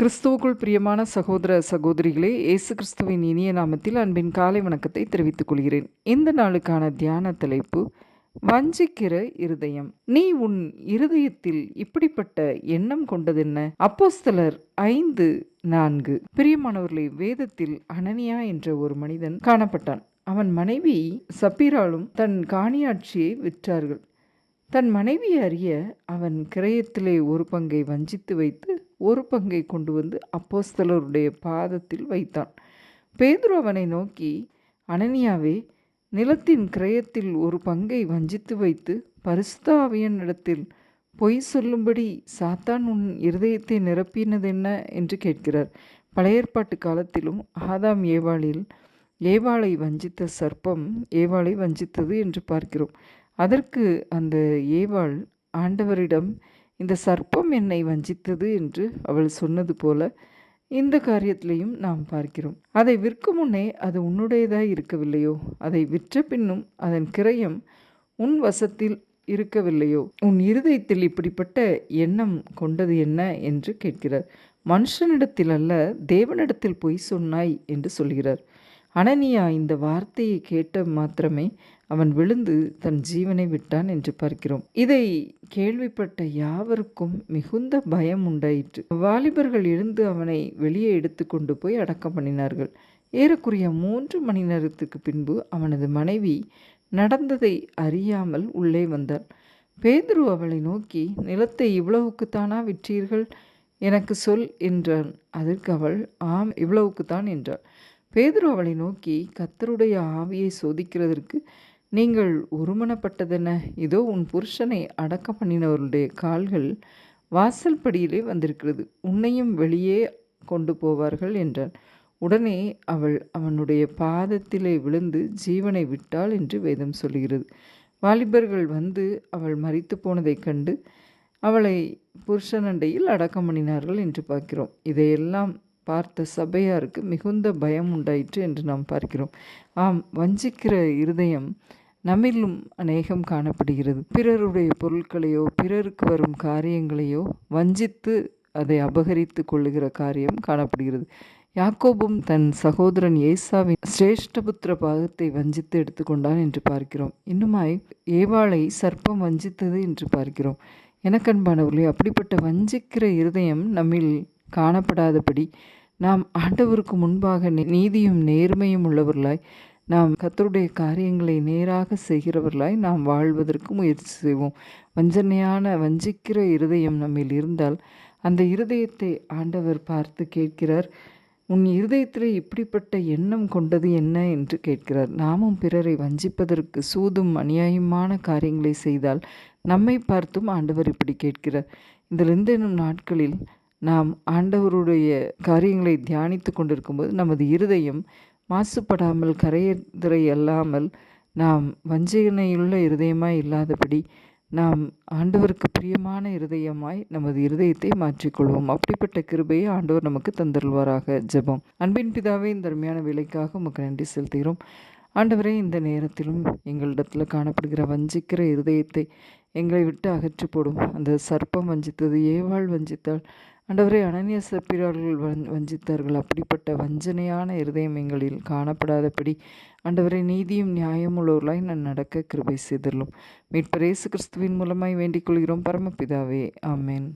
கிறிஸ்துவுக்குள் பிரியமான சகோதர சகோதரிகளே இயேசு கிறிஸ்துவின் இனிய நாமத்தில் அன்பின் காலை வணக்கத்தை தெரிவித்துக் கொள்கிறேன். இந்த நாளுக்கான தியான தலைப்பு வஞ்சிக்கிற இருதயம். நீ உன் இருதயத்தில் இப்படிப்பட்ட எண்ணம் கொண்டதென்ன? அப்போஸ்தலர் ஐந்து நான்கு. பிரியமானவர்களே வேதத்தில் அனனியா என்ற ஒரு மனிதன் காணப்பட்டான். அவன் மனைவி சப்பீராலும் தன் காணியாட்சியை விற்றார்கள். தன் மனைவியை அறிய அவன் கிரயத்திலே ஒரு பங்கை வஞ்சித்து வைத்து ஒரு பங்கை கொண்டு வந்து அப்போஸ்தலருடைய பாதத்தில் வைத்தான். பேதுரு அவனை நோக்கி அனனியாவே நிலத்தின் கிரயத்தில் ஒரு பங்கை வஞ்சித்து வைத்து பரிசுத்தாவியனிடத்தில் பொய் சொல்லும்படி சாத்தான் உன் இருதயத்தை நிரப்பினதென்ன? என்று கேட்கிறார். பழைய ஏற்பாட்டு காலத்திலும் ஆதாம் ஏவாளில் ஏவாளை வஞ்சித்த சர்ப்பம் ஏவாளை வஞ்சித்தது என்று பார்க்கிறோம். அதற்கு அந்த ஏவாள் ஆண்டவரிடம் இந்த சர்ப்பம் என்னை வஞ்சித்தது என்று அவள் சொன்னது போல இந்த காரியத்திலையும் நாம் பார்க்கிறோம். அதை விற்கும் முன்னே அது உன்னுடையதாய் இருக்கவில்லையோ? அதை விற்ற பின்னும் அதன் கிரயம் உன் வசத்தில் இருக்கவில்லையோ? உன் இருதயத்தில் இப்படிப்பட்ட எண்ணம் கொண்டது என்ன என்று கேட்கிறார். மனுஷனிடத்தில் அல்ல தேவனிடத்தில் பொய் சொன்னாய் என்று சொல்கிறார். அனனியா இந்த வார்த்தையை கேட்ட மாத்திரமே அவன் விழுந்து தன் ஜீவனை விட்டான் என்று பார்க்கிறோம். இதை கேள்விப்பட்ட யாவருக்கும் மிகுந்த பயம் உண்டாயிற்று. வாலிபர்கள் எழுந்து அவனை வெளியே எடுத்து கொண்டு போய் அடக்கம் பண்ணினார்கள். ஏறக்குறைய மூன்று மணி நேரத்துக்கு பின்பு அவனது மனைவி நடந்ததை அறியாமல் உள்ளே வந்தாள். பேதுரு அவளை நோக்கி நிலத்தை இவ்வளவுக்குத்தானா விற்றீர்கள்? எனக்கு சொல் என்றான். அதற்கு அவள் ஆம் இவ்வளவுக்குத்தான் என்றாள். பேதுரு அவளை நோக்கி கத்தருடைய ஆவியை சோதிக்கிறதற்கு நீங்கள் ஒருமனப்பட்டதென இதோ உன் புருஷனை அடக்கம் பண்ணினவருடைய கால்கள் வாசல் படியிலே வந்திருக்கிறது. உன்னையும் வெளியே கொண்டு போவார்கள் என்றார் உடனே அவள் அவனுடைய பாதத்திலே விழுந்து ஜீவனை விட்டாள் என்று வேதம் சொல்கிறது வாலிபர்கள் வந்து அவள் மறித்து போனதைக் கண்டு அவளை புருஷனண்டையில் அடக்கம் பண்ணினார்கள் என்று பார்க்கிறோம். இதையெல்லாம் பார்த்த சபையாருக்கு மிகுந்த பயம் உண்டாயிற்று என்று நாம் பார்க்கிறோம். ஆம் வஞ்சிக்கிற இருதயம் நம்மிலும் அநேகம் காணப்படுகிறது. பிறருடைய பொருட்களையோ பிறருக்கு வரும் காரியங்களையோ வஞ்சித்து அதை அபகரித்து கொள்ளுகிற காரியம் காணப்படுகிறது. யாக்கோபும் தன் சகோதரன் ஏசாவின் சிரேஷ்டபுத்திர பாகத்தை வஞ்சித்து எடுத்துக்கொண்டான் என்று பார்க்கிறோம். இன்னுமாய் ஏவாளை சர்ப்பம் வஞ்சித்தது என்று பார்க்கிறோம். எனக்கன்பானவர்களே அப்படிப்பட்ட வஞ்சிக்கிற இருதயம் நம்மில் காணப்படாதபடி நாம் ஆண்டவருக்கு முன்பாக நீதியும் நேர்மையும் உள்ளவர்களாய் நாம் கத்தருடைய காரியங்களை நேராக செய்கிறவர்களாய் நாம் வாழ்வதற்கு முயற்சி செய்வோம். வஞ்சனையான வஞ்சிக்கிற இருதயம் நம்மில் இருந்தால் அந்த இருதயத்தை ஆண்டவர் பார்த்து கேட்கிறார் உன் இருதயத்தில் இப்படிப்பட்ட எண்ணம் கொண்டது என்ன? என்று கேட்கிறார். நாமும் பிறரை வஞ்சிப்பதற்கு சூதும் அநியாயமான காரியங்களை செய்தால் நம்மை பார்த்தும் ஆண்டவர் இப்படி கேட்கிறார். இந்த லெந்தெனும் நாட்களில் நாம் ஆண்டவருடைய காரியங்களை தியானித்து கொண்டிருக்கும்போது நமது இருதயம் மாசுபடாமல் கரையதுரை அல்லாமல் நாம் வஞ்சனையுள்ள இருதயமாய் இல்லாதபடி நாம் ஆண்டவருக்கு பிரியமான இருதயமாய் நமது இருதயத்தை மாற்றிக்கொள்வோம். அப்படிப்பட்ட கிருபையை ஆண்டவர் நமக்கு தந்தருள்வாராக. ஜெபம். அன்பின் பிதாவே இந்த அருமையான விலைக்காக உமக்கு நன்றி செலுத்துகிறோம். ஆண்டவரே இந்த நேரத்திலும் எங்களிடத்தில் காணப்படுகிற வஞ்சிக்கிற இருதயத்தை எங்களை விட்டு அகற்றி போடும் அந்த சர்ப்பம் வஞ்சித்தது ஏவாள் வஞ்சித்தாள் ஆண்டவரே அனநிய சப்பிரார்கள் வஞ் வஞ்சித்தார்கள் அப்படிப்பட்ட வஞ்சனையான இருதயம் எங்களில் காணப்படாதபடி ஆண்டவரை நீதியும் நியாயம் உள்ளவர்களாய் நான் நடக்க கிருபை செய்தரலும் மீட்பரேசு கிறிஸ்துவின் மூலமாய் வேண்டிக் கொள்கிறோம். பரமபிதாவே ஆமேன்.